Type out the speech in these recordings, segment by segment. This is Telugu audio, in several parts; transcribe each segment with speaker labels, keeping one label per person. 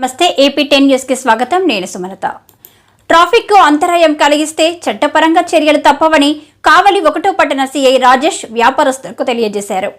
Speaker 1: నమస్తే ఏపీ టెన్ న్యూస్కి స్వాగతం. నేను సుమలత. ట్రాఫిక్కు అంతరాయం కలిగిస్తే చట్టపరంగా చర్యలు తప్పవని కావలి ఒకటో పట్టణ సీఐ రాజేష్ వ్యాపారస్తులకు తెలియజేశారు.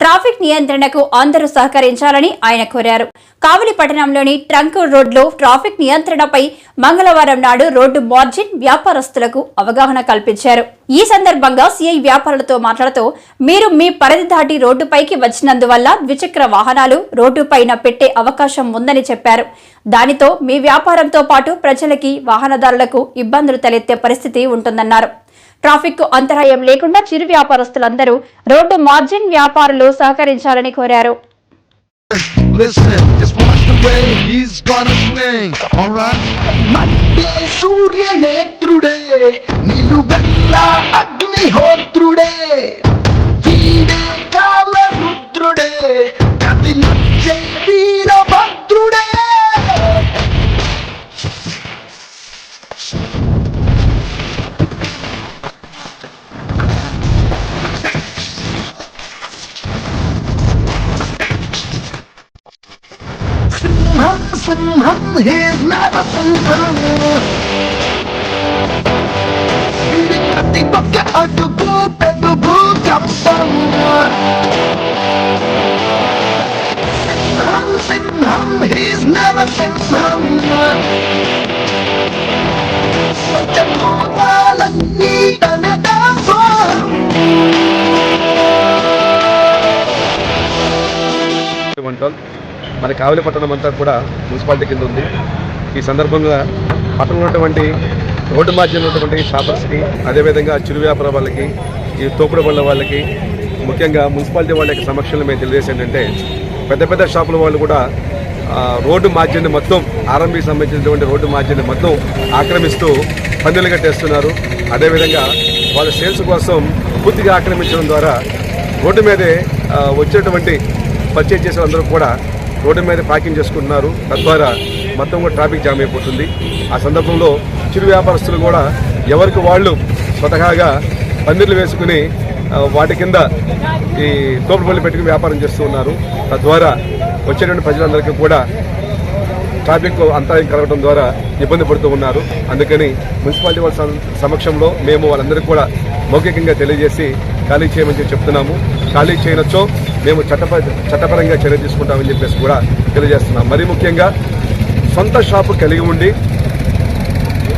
Speaker 1: ట్రాఫిక్ నియంత్రణకు అందరూ సహకరించాలని ఆయన కోరారు. కావలి పట్టణంలోని ట్రంక్ రోడ్లో ట్రాఫిక్ నియంత్రణపై మంగళవారం నాడు రోడ్డు మార్జిన్ వ్యాపారస్తులకు అవగాహన కల్పించారు. ఈ సందర్భంగా సిఐ వ్యాపారులతో మాట్లాడుతూ మీరు మీ పరిధి దాటి రోడ్డుపైకి వచ్చినందువల్ల ద్విచక్ర వాహనాలు రోడ్డుపైన పెట్టే అవకాశం ఉందని చెప్పారు. దానితో మీ వ్యాపారంతో పాటు ప్రజలకి వాహనదారులకు ఇబ్బందులు తలెత్తే పరిస్థితి ఉంటుందన్నారు. ట్రాఫిక్కు అంతరాయం లేకుండా చిరు వ్యాపారస్తులందరూ రోడ్డు మార్జిన్ వ్యాపారులు సహకరించాలని కోరారు
Speaker 2: Listen, just watch the way he's gonna swing, alright? అగ్నిహోత్రుడే వీడే కాల రుద్రుడే వీరభద్రుడే a sinner, he's not a sinner. Big bucket, I do boo, baby boo, come Hum, sing, hum, he's never seen someone. Such a.
Speaker 3: One. మన కావలి పట్టణం అంతా కూడా మున్సిపాలిటీ కింద ఉంది. ఈ సందర్భంగా పట్టణంలో ఉన్నటువంటి రోడ్డు మధ్య ఉన్నటువంటి షాపర్స్కి అదేవిధంగా చిరు వ్యాపార వాళ్ళకి ఈ తోపుడు బళ్ళ వాళ్ళకి ముఖ్యంగా మున్సిపాలిటీ వాళ్ళ యొక్క సమక్షంలో మేము తెలియజేసి ఏంటంటే పెద్ద పెద్ద షాపుల వాళ్ళు కూడా రోడ్డు మార్జిన్ని మొత్తం ఆర్ఎంబి సంబంధించినటువంటి రోడ్డు మార్జిన్ని మొత్తం ఆక్రమిస్తూ పందులు కట్టేస్తున్నారు. అదేవిధంగా వాళ్ళ సేల్స్ కోసం పూర్తిగా ఆక్రమించడం ద్వారా రోడ్డు మీదే వచ్చేటువంటి పర్చేజ్ చేసే వాళ్ళందరూ కూడా రోడ్డు మీద పార్కింగ్ చేసుకుంటున్నారు. తద్వారా మొత్తం కూడా ట్రాఫిక్ జామ్ అయిపోతుంది. ఆ సందర్భంలో చిరు వ్యాపారస్తులు కూడా ఎవరికి వాళ్ళు స్వతహాగా పందిర్లు వేసుకుని వాటి కింద ఈ తోపుడుపల్లి పెట్టుకుని వ్యాపారం చేస్తూ ఉన్నారు. తద్వారా వచ్చేటువంటి ప్రజలందరికీ కూడా ట్రాఫిక్ అంతరాయం కలగడం ద్వారా ఇబ్బంది పడుతూ ఉన్నారు. అందుకని మున్సిపాలిటీ వాళ్ళ సమక్షంలో మేము వాళ్ళందరికీ కూడా మౌఖికంగా తెలియజేసి ఖాళీ చేయమని చెప్పి చెప్తున్నాము. ఖాళీ చేయనొచ్చో. మేము చట్టప చట్టపరంగా చర్య తీసుకుంటామని చెప్పేసి కూడా తెలియజేస్తున్నాం. మరీ ముఖ్యంగా సొంత షాపు కలిగి ఉండి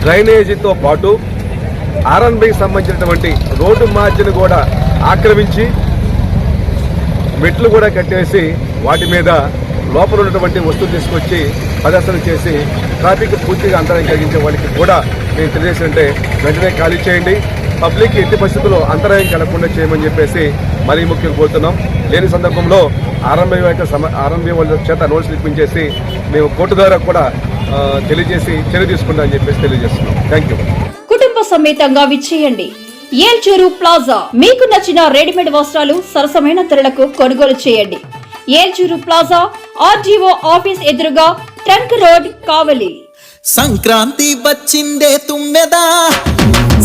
Speaker 3: డ్రైనేజీతో పాటు ఆర్ఎన్బికి సంబంధించినటువంటి రోడ్డు మార్జిన్ కూడా ఆక్రమించి మెట్లు కూడా కట్టేసి వాటి మీద లోపల ఉన్నటువంటి వస్తువులు తీసుకొచ్చి ప్రదర్శన చేసి ట్రాఫిక్ పూర్తిగా అంతరం కలిగించే వాళ్ళకి కూడా మేము తెలియజేసింటే వెంటనే ఖాళీ చేయండి. పబ్లిక్ ఎట్టి పరిస్థితుల్లో అంతరాయం కలగకుండా చేయమని చెప్పేసి మరీ ముఖ్యం కోరుతున్నాం. లేని సందర్భంలో ఆర్ఎంబీ యొక్క సమ ఆర్ఎంబీ వాళ్ళ చేత నోటీసులు ఇప్పించేసి మేము కోర్టు ద్వారా కూడా తెలియజేసి చర్య తీసుకుంటామని చెప్పేసి తెలియజేస్తున్నాం. థ్యాంక్ యూ
Speaker 1: కుటుంబ సమేతంగా విచ్చేయండి. ఏల్చూరు ప్లాజా. మీకు నచ్చిన రెడీమేడ్ వస్త్రాలు సరసమైన ధరలకు కొనుగోలు చేయండి. ఏల్చూరు ప్లాజా ఆర్డీఓ ఆఫీస్ ఎదురుగా ట్రంక్ రోడ్ కావలి.
Speaker 4: సంక్రాంతి వచ్చిందే తుమ్మెదా?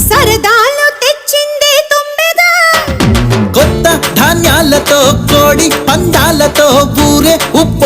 Speaker 5: సరదాలు తెచ్చిందే తుమ్మెద?
Speaker 4: కొత్త ధాన్యాలతో కోడి పందాలతో ఊరే ఉప్ప